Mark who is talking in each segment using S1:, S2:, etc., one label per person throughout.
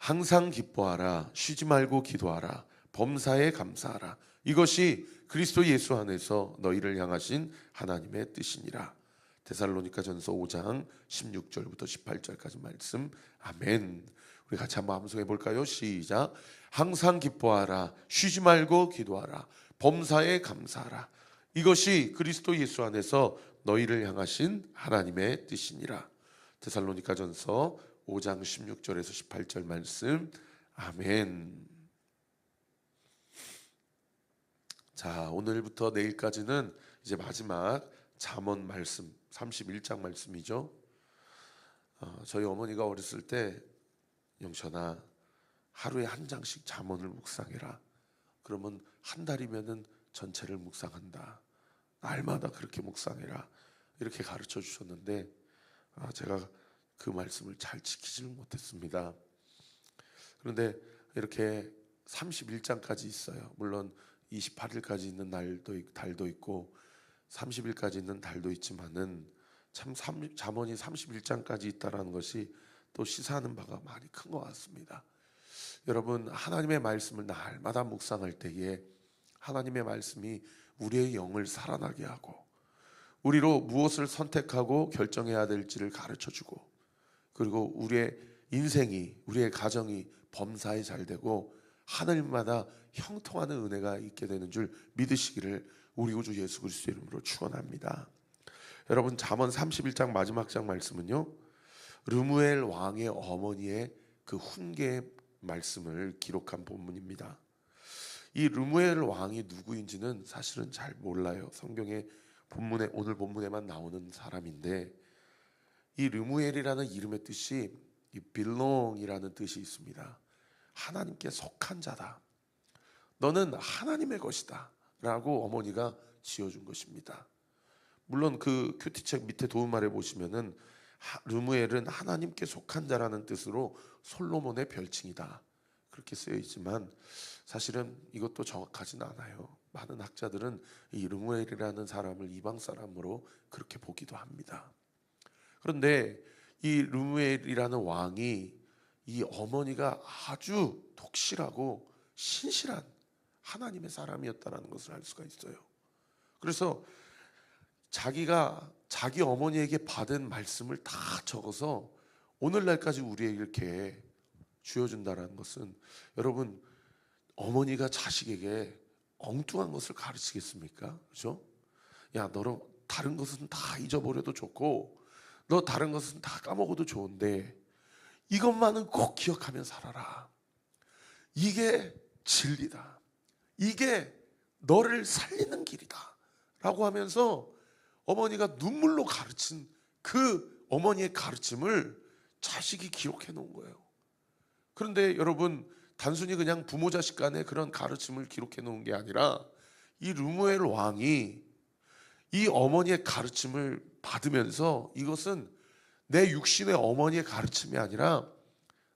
S1: 항상 기뻐하라 쉬지 말고 기도하라 범사에 감사하라 이것이 그리스도 예수 안에서 너희를 향하신 하나님의 뜻이니라 데살로니가전서 5장 16절부터 18절까지 말씀 아멘 우리 같이 한번 암송해 볼까요? 시작 항상 기뻐하라 쉬지 말고 기도하라 범사에 감사하라 이것이 그리스도 예수 안에서 너희를 향하신 하나님의 뜻이니라 데살로니가전서 5장 16절에서 18절 말씀. 아멘. 자, 오늘부터 내일까지는 이제 마지막 잠언 말씀 31장 말씀이죠. 어, 저희 어머니가 어렸을 때 영천아 하루에 한 장씩 잠언을 묵상해라. 그러면 한 달이면은 전체를 묵상한다. 날마다 그렇게 묵상해라. 이렇게 가르쳐 주셨는데 아, 제가 그 말씀을 잘 지키지 를 못했습니다. 그런데 이렇게 31장까지 있어요. 물론 28일까지 있는 날도 달도 있고 30일까지 있는 달도 있지만은 참3 잠언이 31장까지 있다라는 것이 또 시사하는 바가 많이 큰 것 같습니다. 여러분 하나님의 말씀을 날마다 묵상할 때에 하나님의 말씀이 우리의 영을 살아나게 하고 우리로 무엇을 선택하고 결정해야 될지를 가르쳐 주고 그리고 우리의 인생이 우리의 가정이 범사에 잘 되고 하늘마다 형통하는 은혜가 있게 되는 줄 믿으시기를 우리 우주 예수 그리스도 이름으로 축원합니다. 여러분 잠언 31장 마지막 장 말씀은요. 르무엘 왕의 어머니의 그 훈계 말씀을 기록한 본문입니다. 이 르무엘 왕이 누구인지는 사실은 잘 몰라요. 성경의 본문에 오늘 본문에만 나오는 사람인데 이 르무엘이라는 이름의 뜻이 이 빌롱이라는 뜻이 있습니다. 하나님께 속한 자다. 너는 하나님의 것이다. 라고 어머니가 지어준 것입니다. 물론 그 큐티책 밑에 도움말에 보시면은 르무엘은 하나님께 속한 자라는 뜻으로 솔로몬의 별칭이다. 그렇게 쓰여 있지만 사실은 이것도 정확하진 않아요. 많은 학자들은 이 르무엘이라는 사람을 이방 사람으로 그렇게 보기도 합니다. 그런데 이루무엘이라는 왕이 이 어머니가 아주 독실하고 신실한 하나님의 사람이었다는 것을 알 수가 있어요. 그래서 자기가 자기 어머니에게 받은 말씀을 다 적어서 오늘날까지 우리에게 이렇게 주어준다는 것은 여러분 어머니가 자식에게 엉뚱한 것을 가르치겠습니까? 그렇죠? 야, 너로 다른 것은 다 잊어버려도 좋고 너 다른 것은 다 까먹어도 좋은데 이것만은 꼭 기억하며 살아라. 이게 진리다. 이게 너를 살리는 길이다. 라고 하면서 어머니가 눈물로 가르친 그 어머니의 가르침을 자식이 기록해 놓은 거예요. 그런데 여러분, 단순히 그냥 부모 자식 간의 그런 가르침을 기록해 놓은 게 아니라 이 르무엘 왕이 이 어머니의 가르침을 받으면서 이것은 내 육신의 어머니의 가르침이 아니라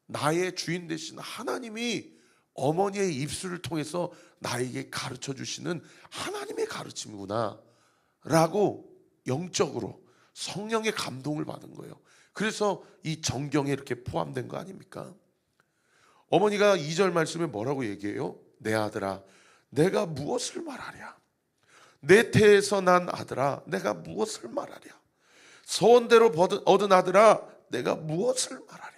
S1: 나의 주인 되신 하나님이 어머니의 입술을 통해서 나에게 가르쳐 주시는 하나님의 가르침이구나. 라고 영적으로 성령의 감동을 받은 거예요. 그래서 이 정경에 이렇게 포함된 거 아닙니까? 어머니가 2절 말씀에 뭐라고 얘기해요? 내 아들아, 내가 무엇을 말하랴? 내 태에서 난 아들아 내가 무엇을 말하랴 소원대로 얻은 아들아 내가 무엇을 말하랴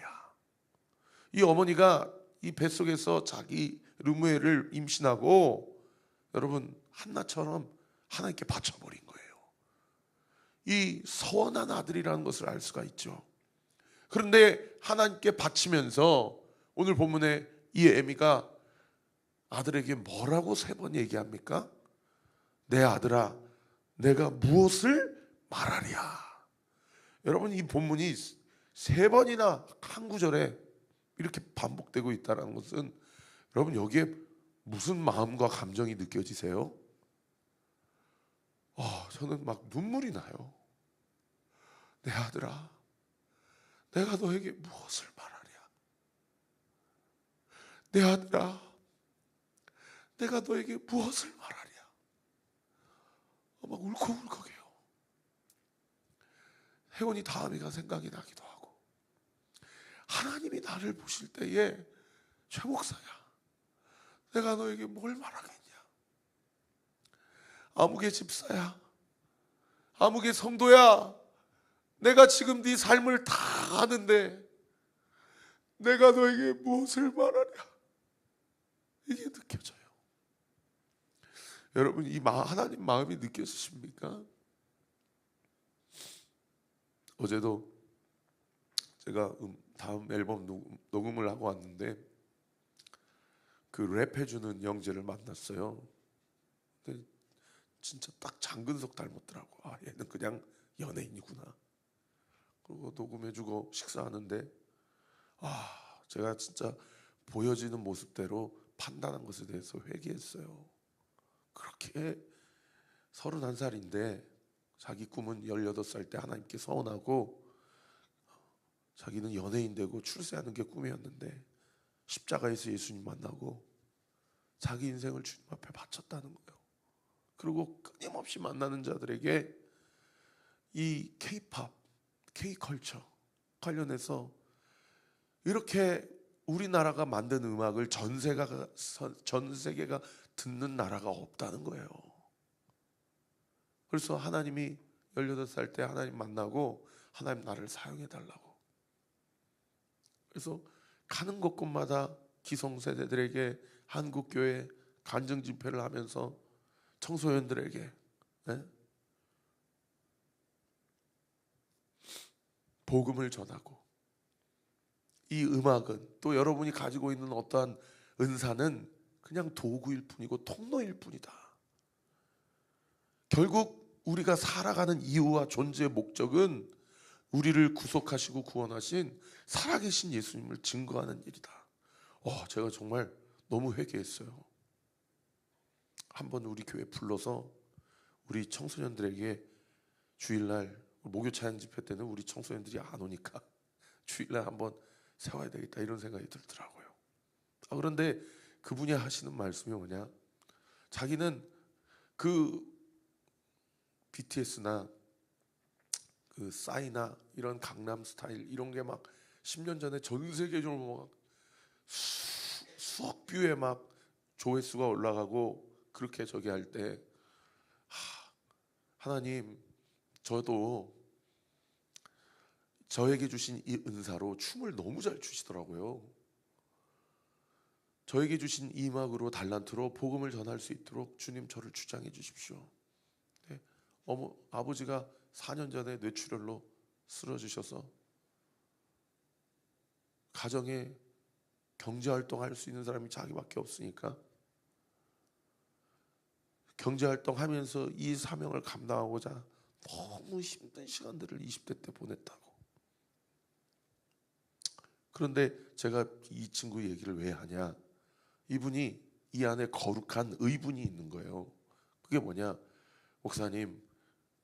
S1: 이 어머니가 이 뱃속에서 자기 르무엘을 임신하고 여러분 한나처럼 하나님께 바쳐버린 거예요 이 서원한 아들이라는 것을 알 수가 있죠 그런데 하나님께 바치면서 오늘 본문에 이 애미가 아들에게 뭐라고 세 번 얘기합니까? 내 아들아 내가 무엇을 말하랴. 여러분 이 본문이 세 번이나 한 구절에 이렇게 반복되고 있다는 것은 여러분 여기에 무슨 마음과 감정이 느껴지세요? 어, 저는 막 눈물이 나요. 내 아들아, 내가 너에게 무엇을 말하랴? 내 아들아, 내가 너에게 무엇을 말하랴? 어, 막 울컥울컥해요. 혜원이 다음이가 생각이 나기도 하고 하나님이 나를 보실 때에 최 목사야 내가 너에게 뭘 말하겠냐 아무개 집사야 아무개 성도야 내가 지금 네 삶을 다 아는데 내가 너에게 무엇을 말하냐 이게 느껴져 여러분 이 하나님 마음이 느껴지십니까? 어제도 제가 음, 다음 앨범 녹음을 하고 왔는데 그 랩해주는 영재를 만났어요. 진짜 딱 장근석 닮았더라고. 아 얘는 그냥 연예인이구나. 그리고 녹음해주고 식사하는데 아 제가 진짜 보여지는 모습대로 판단한 것에 대해서 회개했어요. 그렇게 31살인데 자기 꿈은 18살 때 하나님께 서운하고 자기는 연예인 되고 출세하는 게 꿈이었는데 십자가에서 예수님 만나고 자기 인생을 주님 앞에 바쳤다는 거예요. 그리고 끊임없이 만나는 자들에게 이 케이팝, 케이컬처 관련해서 이렇게 우리나라가 만든 음악을 전세가전 세계가 듣는 나라가 없다는 거예요. 그래서 하나님이 18살 때 하나님 만나고 하나님 나를 사용해 달라고. 그래서 가는 곳곳마다 기성세대들에게 한국교회 간증 집회를 하면서 청소년들에게 네? 복음을 전하고 이 음악은 또 여러분이 가지고 있는 어떠한 은사는 그냥 도구일 뿐이고 통로일 뿐이다. 결국 우리가 살아가는 이유와 존재의 목적은 우리를 구속하시고 구원하신 살아계신 예수님을 증거하는 일이다. 어, 제가 정말 너무 회개했어요. 한 번 우리 교회 불러서 우리 청소년들에게 주일날 목요 차양 집회 때는 우리 청소년들이 안 오니까 주일날 한번 세워야 되겠다 이런 생각이 들더라고요. 아, 그런데 그분이 하시는 말씀이 뭐냐? 자기는 그 BTS나 그 싸이나 이런 강남 스타일 이런 게 막 10년 전에 전 세계적으로 막 수, 수억 뷰에 막 조회수가 올라가고 그렇게 저기 할 때 하나님 저도 저에게 주신 이 은사로 춤을 너무 잘 추시더라고요. 저에게 주신 이막으로 달란트로 복음을 전할 수 있도록 주님 저를 주장해 주십시오. 네. 어머 아버지가 4년 전에 뇌출혈로 쓰러지셔서 가정에 경제 활동할 수 있는 사람이 자기밖에 없으니까 경제 활동하면서 이 사명을 감당하고자 너무 힘든 시간들을 20대 때 보냈다고. 그런데 제가 이 친구 얘기를 왜 하냐? 이분이 이 안에 거룩한 의분이 있는 거예요. 그게 뭐냐? 목사님,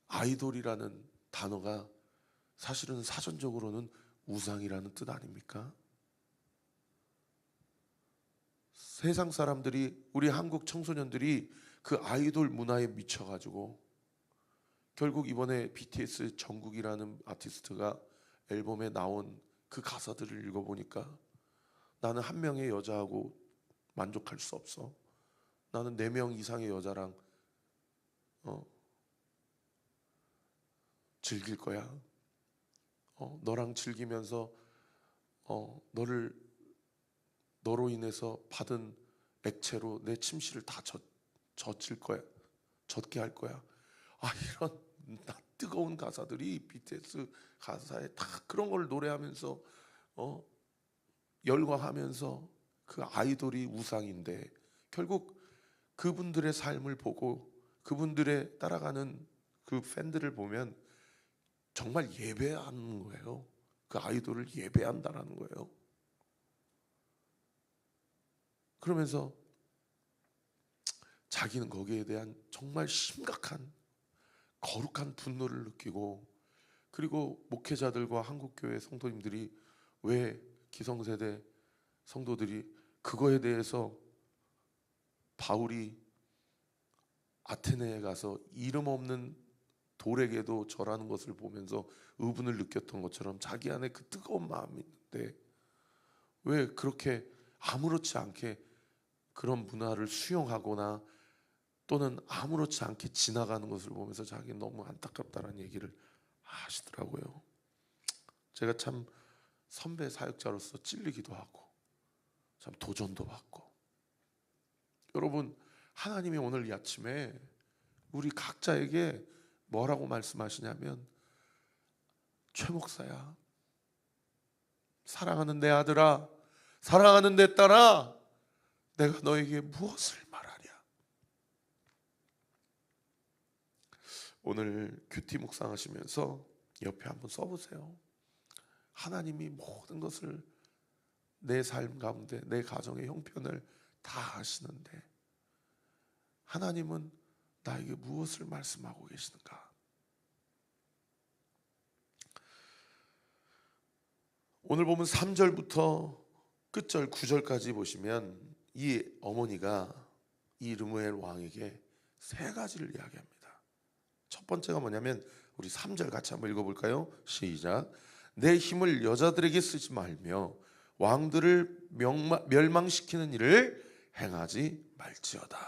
S1: 아이돌이라는 단어가 사실은 사전적으로는 우상이라는 뜻 아닙니까? 세상 사람들이 우리 한국 청소년들이 그 아이돌 문화에 미쳐 가지고 결국 이번에 BTS 정국이라는 아티스트가 앨범에 나온 그 가사들을 읽어보니까 나는 한 명의 여자하고 만족할 수 없어. 나는 네 명 이상의 여자랑 어, 즐길 거야. 어, 너랑 즐기면서 어, 너를 너로 인해서 받은 액체로 내 침실을 다 젖, 젖힐 거야. 젖게 할 거야. 아 이런 나 뜨거운 가사들이 BTS 가사에 다 그런 걸 노래하면서 어, 열광하면서 그 아이돌이 우상인데 결국 그분들의 삶을 보고 그분들의 따라가는 그 팬들을 보면 정말 예배하는 거예요. 그 아이돌을 예배한다라는 거예요. 그러면서 자기는 거기에 대한 정말 심각한 거룩한 분노를 느끼고 그리고 목회자들과 한국교회 성도님들이 왜 기성세대 성도들이 그거에 대해서 바울이 아테네에 가서 이름 없는 돌에게도 절하는 것을 보면서 의분을 느꼈던 것처럼 자기 안에 그 뜨거운 마음이 있는데 왜 그렇게 아무렇지 않게 그런 문화를 수용하거나 또는 아무렇지 않게 지나가는 것을 보면서 자기 너무 안타깝다는 얘기를 하시더라고요. 제가 참 선배 사역자로서 찔리기도 하고 참 도전도 받고. 여러분, 하나님이 오늘 이 아침에 우리 각자에게 뭐라고 말씀하시냐면, 최 목사야. 사랑하는 내 아들아, 사랑하는 내 딸아, 내가 너에게 무엇을 말하랴? 오늘 큐티 묵상하시면서 옆에 한번 써보세요. 하나님이 모든 것을 내삶 가운데 내 가정의 형편을 다 아시는데 하나님은 나에게 무엇을 말씀하고 계시는가? 오늘 보면 3절부터 끝절 9절까지 보시면 이 어머니가 이 르무엘 왕에게 세 가지를 이야기합니다. 첫 번째가 뭐냐면 우리 3절 같이 한번 읽어볼까요? 시작. 내 힘을 여자들에게 쓰지 말며 왕들을 명마, 멸망시키는 일을 행하지 말지어다.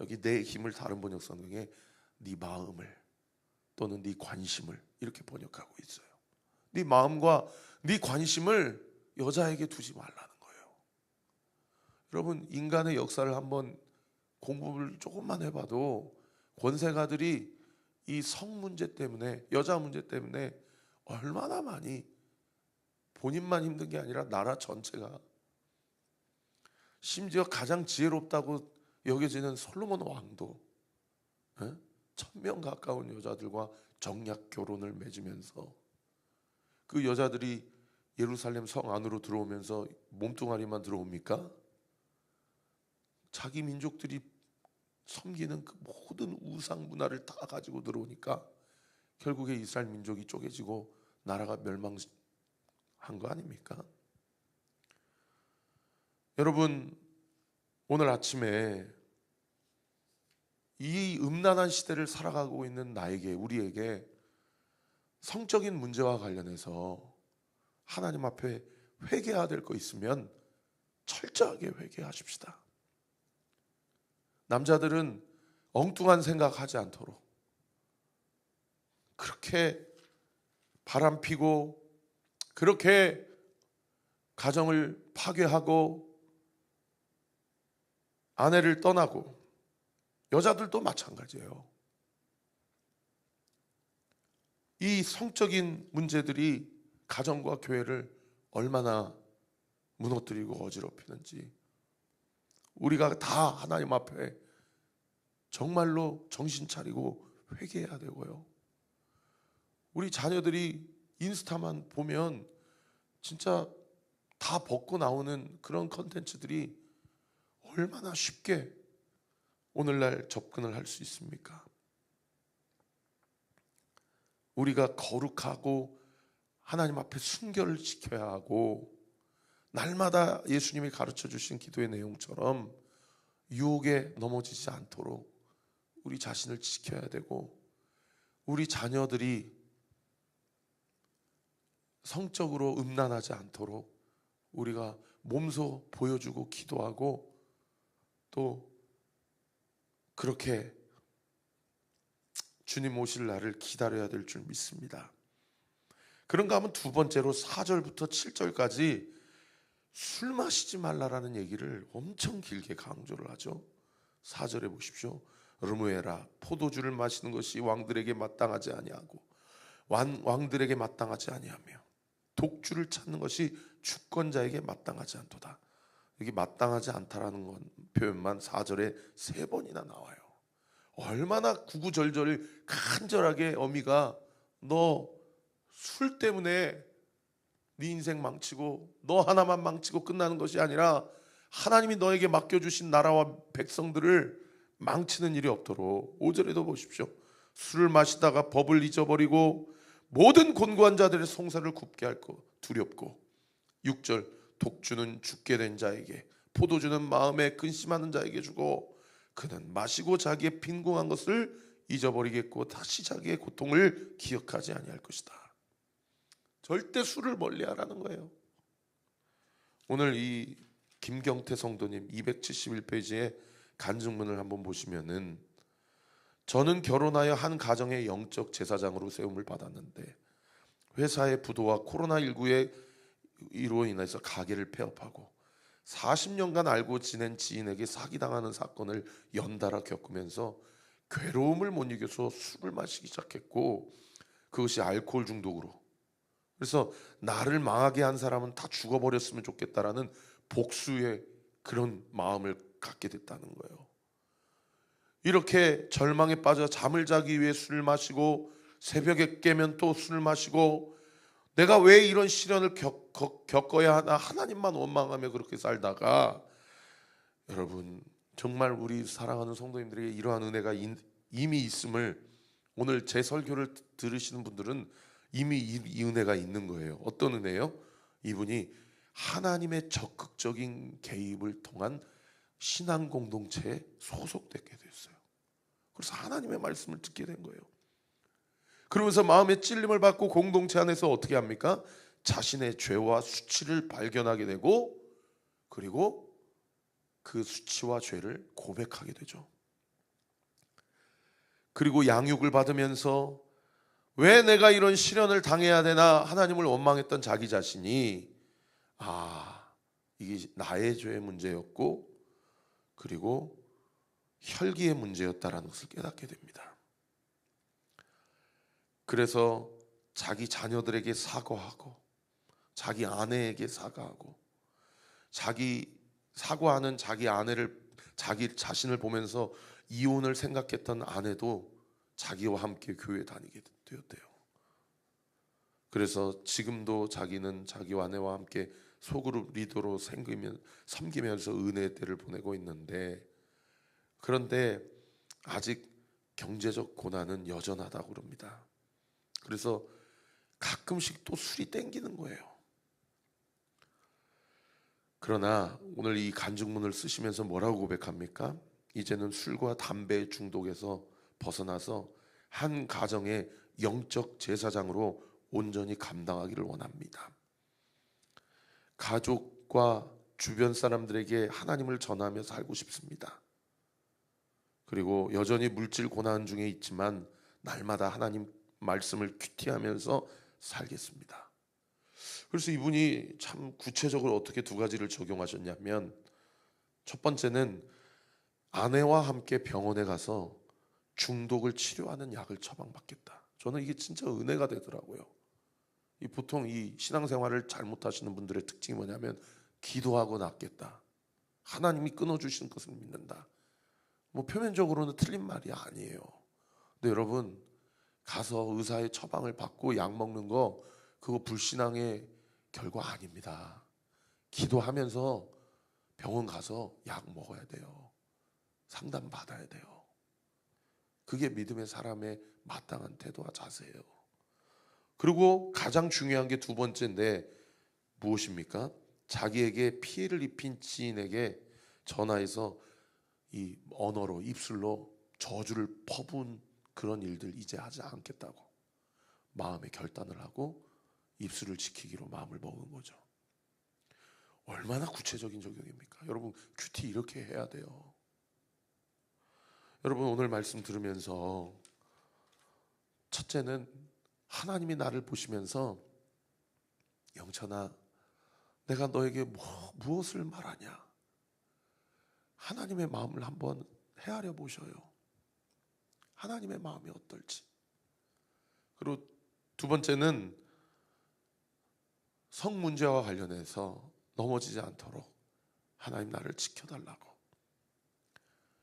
S1: 여기 내 힘을 다른 번역 성경에 네 마음을 또는 네 관심을 이렇게 번역하고 있어요. 네 마음과 네 관심을 여자에게 두지 말라는 거예요. 여러분 인간의 역사를 한번 공부를 조금만 해봐도 권세가들이 이 성 문제 때문에 여자 문제 때문에 얼마나 많이 본인만 힘든 게 아니라 나라 전체가 심지어 가장 지혜롭다고 여겨지는 솔로몬 왕도 예? 천명 가까운 여자들과 정략 결혼을 맺으면서 그 여자들이 예루살렘 성 안으로 들어오면서 몸뚱아리만 들어옵니까? 자기 민족들이 섬기는 그 모든 우상 문화를 다 가지고 들어오니까 결국에 이스라엘 민족이 쪼개지고 나라가 멸망 한거 아닙니까? 여러분 오늘 아침에 이 음란한 시대를 살아가고 있는 나에게 우리에게 성적인 문제와 관련해서 하나님 앞에 회개해야 될거 있으면 철저하게 회개하십시다. 남자들은 엉뚱한 생각하지 않도록 그렇게 바람 피고 그렇게 가정을 파괴하고 아내를 떠나고 여자들도 마찬가지예요. 이 성적인 문제들이 가정과 교회를 얼마나 무너뜨리고 어지럽히는지 우리가 다 하나님 앞에 정말로 정신 차리고 회개해야 되고요. 우리 자녀들이 인스타만 보면 진짜 다 벗고 나오는 그런 컨텐츠들이 얼마나 쉽게 오늘날 접근을 할 수 있습니까? 우리가 거룩하고 하나님 앞에 순결을 지켜야 하고 날마다 예수님이 가르쳐 주신 기도의 내용처럼 유혹에 넘어지지 않도록 우리 자신을 지켜야 되고 우리 자녀들이 성적으로 음란하지 않도록 우리가 몸소 보여주고 기도하고 또 그렇게 주님 오실 날을 기다려야 될 줄 믿습니다. 그런가 하면 두 번째로 4절부터 7절까지 술 마시지 말라라는 얘기를 엄청 길게 강조를 하죠. 4절에 보십시오. 르무에라 포도주를 마시는 것이 왕들에게 마땅하지 아니하고 왕, 왕들에게 마땅하지 아니하며 독주를 찾는 것이 주권자에게 마땅하지 않도다. 여기 마땅하지 않다라는 건 표현만 4절에 세 번이나 나와요. 얼마나 구구절절 간절하게 어미가 너 술 때문에 네 인생 망치고 너 하나만 망치고 끝나는 것이 아니라 하나님이 너에게 맡겨주신 나라와 백성들을 망치는 일이 없도록 오절에도 보십시오. 술을 마시다가 법을 잊어버리고 모든 곤고한 자들의 송사를 굽게 할거 두렵고 6절 독주는 죽게 된 자에게 포도주는 마음에 근심하는 자에게 주고 그는 마시고 자기의 빈궁한 것을 잊어버리겠고 다시 자기의 고통을 기억하지 아니할 것이다. 절대 술을 멀리하라는 거예요. 오늘 이 김경태 성도님 271페이지에 간증문을 한번 보시면은 저는 결혼하여 한 가정의 영적 제사장으로 세움을 받았는데 회사의 부도와 코로나1 9의 이로 인해서 가게를 폐업하고 40년간 알고 지낸 지인에게 사기당하는 사건을 연달아 겪으면서 괴로움을 못 이겨서 술을 마시기 시작했고 그것이 알코올 중독으로 그래서 나를 망하게 한 사람은 다 죽어버렸으면 좋겠다라는 복수의 그런 마음을 갖게 됐다는 거예요. 이렇게 절망에 빠져 잠을 자기 위해 술을 마시고 새벽에 깨면 또 술을 마시고 내가 왜 이런 시련을 겪, 어야 하나 하나님만 원망하며 그렇게 살다가 여러분 정말 우리 사랑하는 성도님들에게 이러한 은혜가 인, 이미 있음을 오늘 제 설교를 들으시는 분들은 이미 이, 이 은혜가 있는 거예요. 어떤 은혜요? 이분이 하나님의 적극적인 개입을 통한 신앙 공동체에 소속되게 됐어요. 그래서 하나님의 말씀을 듣게 된 거예요. 그러면서 마음의 찔림을 받고 공동체 안에서 어떻게 합니까? 자신의 죄와 수치를 발견하게 되고 그리고 그 수치와 죄를 고백하게 되죠. 그리고 양육을 받으면서 왜 내가 이런 시련을 당해야 되나 하나님을 원망했던 자기 자신이 아, 이게 나의 죄의 문제였고 그리고 혈기의 문제였다라는 것을 깨닫게 됩니다. 그래서 자기 자녀들에게 사과하고 자기 아내에게 사과하고 자기 사과하는 자기 아내를 자기 자신을 보면서 이혼을 생각했던 아내도 자기와 함께 교회 다니게 되었대요. 그래서 지금도 자기는 자기 아내와 함께 소그룹 리더로 섬기면서 은혜 때를 보내고 있는데 그런데 아직 경제적 고난은 여전하다고 그럽니다. 그래서 가끔씩 또 술이 땡기는 거예요. 그러나 오늘 이 간증문을 쓰시면서 뭐라고 고백합니까? 이제는 술과 담배 중독에서 벗어나서 한 가정의 영적 제사장으로 온전히 감당하기를 원합니다. 가족과 주변 사람들에게 하나님을 전하며 살고 싶습니다. 그리고 여전히 물질 고난 중에 있지만 날마다 하나님 말씀을 귀티하면서 살겠습니다. 그래서 이분이 참 구체적으로 어떻게 두 가지를 적용하셨냐면 첫 번째는 아내와 함께 병원에 가서 중독을 치료하는 약을 처방받겠다. 저는 이게 진짜 은혜가 되더라고요. 보통 이 신앙생활을 잘못하시는 분들의 특징이 뭐냐면 기도하고 낫겠다. 하나님이 끊어주신 것을 믿는다. 뭐 표면적으로는 틀린 말이 아니에요. 근데 여러분 가서 의사의 처방을 받고 약 먹는 거 그거 불신앙의 결과 아닙니다. 기도하면서 병원 가서 약 먹어야 돼요. 상담 받아야 돼요. 그게 믿음의 사람의 마땅한 태도와 자세예요. 그리고 가장 중요한 게 두 번째인데 무엇입니까? 자기에게 피해를 입힌 지인에게 전화해서 이 언어로 입술로 저주를 퍼부은 그런 일들 이제 하지 않겠다고 마음의 결단을 하고 입술을 지키기로 마음을 먹은 거죠. 얼마나 구체적인 적용입니까? 여러분 큐티 이렇게 해야 돼요. 여러분 오늘 말씀 들으면서 첫째는 하나님이 나를 보시면서 영천아 내가 너에게 뭐, 무엇을 말하냐 하나님의 마음을 한번 헤아려 보셔요. 하나님의 마음이 어떨지. 그리고 두 번째는 성 문제와 관련해서 넘어지지 않도록 하나님 나를 지켜달라고.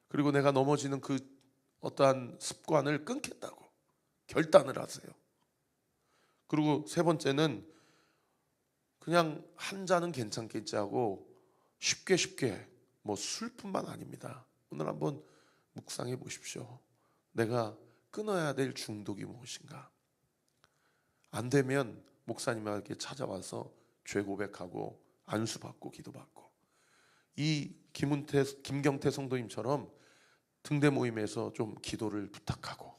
S1: 그리고 내가 넘어지는 그 어떠한 습관을 끊겠다고 결단을 하세요. 그리고 세 번째는 그냥 한자는 괜찮겠지 하고 쉽게 쉽게 뭐 술뿐만 아닙니다. 오늘 한번 묵상해 보십시오. 내가 끊어야 될 중독이 무엇인가? 안 되면 목사님에게 찾아와서 죄 고백하고 안수 받고 기도 받고 이 김은태 김경태 성도님처럼 등대 모임에서 좀 기도를 부탁하고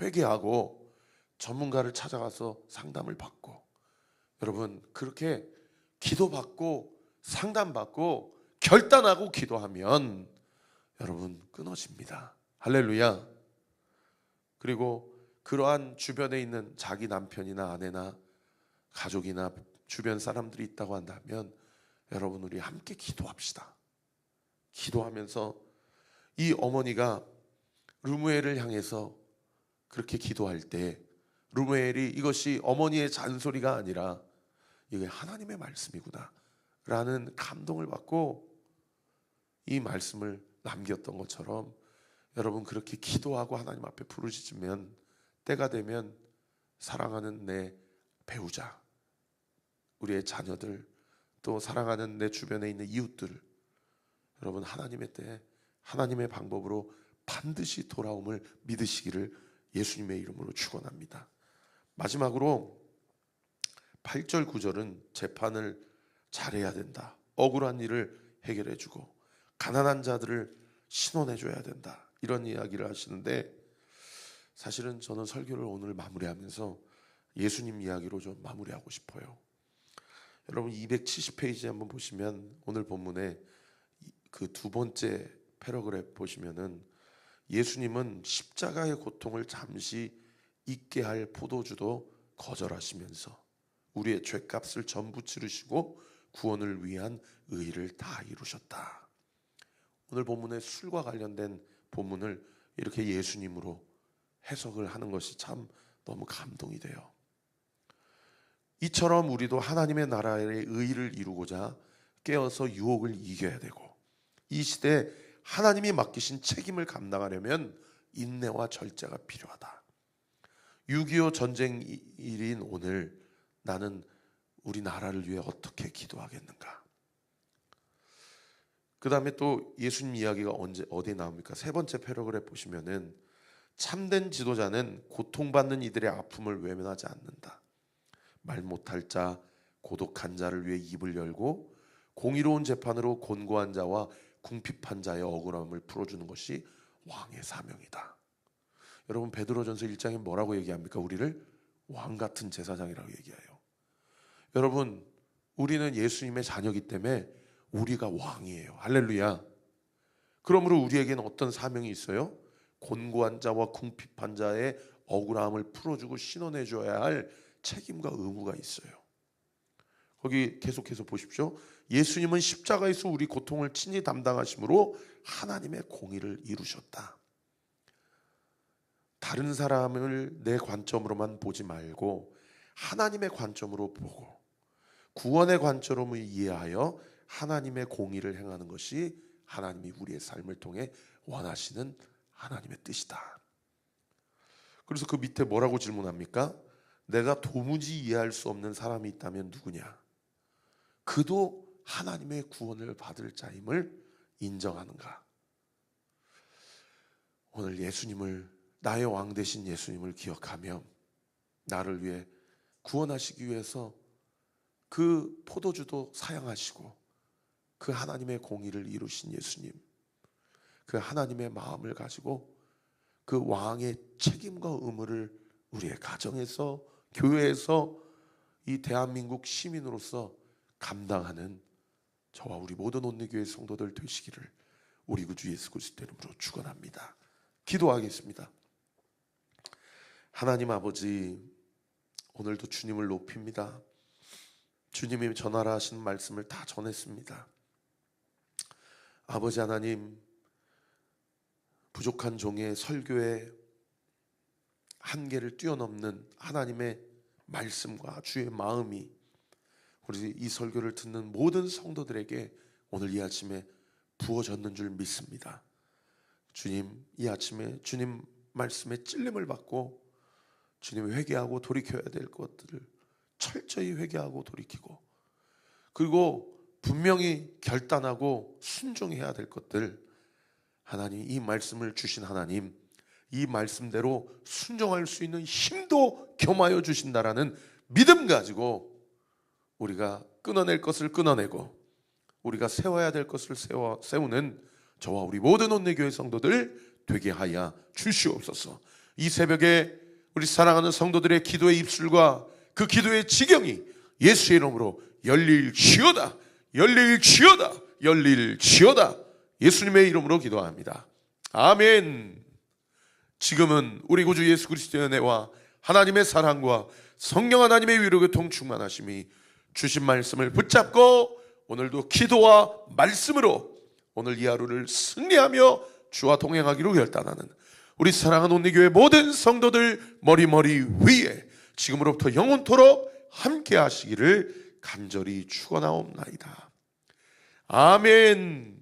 S1: 회개하고 전문가를 찾아가서 상담을 받고 여러분 그렇게 기도 받고 상담 받고 결단하고 기도하면 여러분 끊어집니다. 할렐루야. 그리고 그러한 주변에 있는 자기 남편이나 아내나 가족이나 주변 사람들이 있다고 한다면 여러분 우리 함께 기도합시다. 기도하면서 이 어머니가 루무엘을 향해서 그렇게 기도할 때 루무엘이 이것이 어머니의 잔소리가 아니라 이게 하나님의 말씀이구나 라는 감동을 받고 이 말씀을 남겼던 것처럼 여러분 그렇게 기도하고 하나님 앞에 부르짖으면 때가 되면 사랑하는 내 배우자, 우리의 자녀들, 또 사랑하는 내 주변에 있는 이웃들, 여러분 하나님의 때에 하나님의 방법으로 반드시 돌아옴을 믿으시기를 예수님의 이름으로 축원합니다. 마지막으로 8절 9절은 재판을 잘해야 된다. 억울한 일을 해결해 주고 가난한 자들을 신원해 줘야 된다. 이런 이야기를 하시는데 사실은 저는 설교를 오늘 마무리하면서 예수님 이야기로 좀 마무리하고 싶어요. 여러분 270페이지 한번 보시면 오늘 본문에 그 두 번째 패러그랩 보시면은 예수님은 십자가의 고통을 잠시 잊게 할 포도주도 거절하시면서 우리의 죄값을 전부 치르시고 구원을 위한 의를 다 이루셨다. 오늘 본문의 술과 관련된 본문을 이렇게 예수님으로 해석을 하는 것이 참 너무 감동이 돼요. 이처럼 우리도 하나님의 나라의 의를 이루고자 깨어서 유혹을 이겨야 되고 이 시대에 하나님이 맡기신 책임을 감당하려면 인내와 절제가 필요하다. 6.25 전쟁 일인 오늘 나는 우리 나라를 위해 어떻게 기도하겠는가? 그 다음에 또 예수님 이야기가 언제 어디 나옵니까? 세 번째 패러그래 보시면은 참된 지도자는 고통받는 이들의 아픔을 외면하지 않는다. 말 못할 자, 고독한 자를 위해 입을 열고 공의로운 재판으로 곤고한 자와 궁핍한 자의 억울함을 풀어주는 것이 왕의 사명이다. 여러분 베드로전서 1장에 뭐라고 얘기합니까? 우리를 왕 같은 제사장이라고 얘기해요. 여러분 우리는 예수님의 자녀이기 때문에 우리가 왕이에요. 할렐루야. 그러므로 우리에게는 어떤 사명이 있어요? 곤고한 자와 궁핍한 자의 억울함을 풀어주고 신원해 줘야 할 책임과 의무가 있어요. 거기 계속해서 보십시오. 예수님은 십자가에서 우리 고통을 친히 담당하심으로 하나님의 공의를 이루셨다. 다른 사람을 내 관점으로만 보지 말고 하나님의 관점으로 보고 구원의 관점으로 이해하여 하나님의 공의를 행하는 것이 하나님이 우리의 삶을 통해 원하시는 하나님의 뜻이다. 그래서 그 밑에 뭐라고 질문합니까? 내가 도무지 이해할 수 없는 사람이 있다면 누구냐? 그도 하나님의 구원을 받을 자임을 인정하는가? 오늘 예수님을 나의 왕 대신 예수님을 기억하며 나를 위해 구원하시기 위해서 그 포도주도 사양하시고 그 하나님의 공의를 이루신 예수님, 그 하나님의 마음을 가지고 그 왕의 책임과 의무를 우리의 가정에서, 교회에서 이 대한민국 시민으로서 감당하는 저와 우리 모든 온누교회 성도들 되시기를 우리 구주 예수 그리스도 이름으로 축원합니다. 기도하겠습니다. 하나님 아버지 오늘도 주님을 높입니다. 주님이 전하라 하신 말씀을 다 전했습니다. 아버지 하나님, 부족한 종의 설교에 한계를 뛰어넘는 하나님의 말씀과 주의 마음이 우리 이 설교를 듣는 모든 성도들에게 오늘 이 아침에 부어졌는 줄 믿습니다. 주님, 이 아침에 주님 말씀에 찔림을 받고 주님 회개하고 돌이켜야 될 것들을 철저히 회개하고 돌이키고 그리고 분명히 결단하고 순종해야 될 것들 하나님 이 말씀을 주신 하나님 이 말씀대로 순종할 수 있는 힘도 겸하여 주신다라는 믿음 가지고 우리가 끊어낼 것을 끊어내고 우리가 세워야 될 것을 세워, 세우는 저와 우리 모든 온내교회 성도들 되게 하여 주시옵소서. 이 새벽에 우리 사랑하는 성도들의 기도의 입술과 그 기도의 지경이 예수의 이름으로 열릴 지어다. 열릴지어다. 열릴지어다. 예수님의 이름으로 기도합니다. 아멘. 지금은 우리 구주 예수 그리스도의 은혜와 하나님의 사랑과 성령 하나님의 위로 교통 충만하심이 주신 말씀을 붙잡고 오늘도 기도와 말씀으로 오늘 이 하루를 승리하며 주와 동행하기로 결단하는 우리 사랑하는 온리교회 모든 성도들 머리머리 위에 지금으로부터 영원토록 함께 하시기를 간절히 추원하옵나이다. 아멘.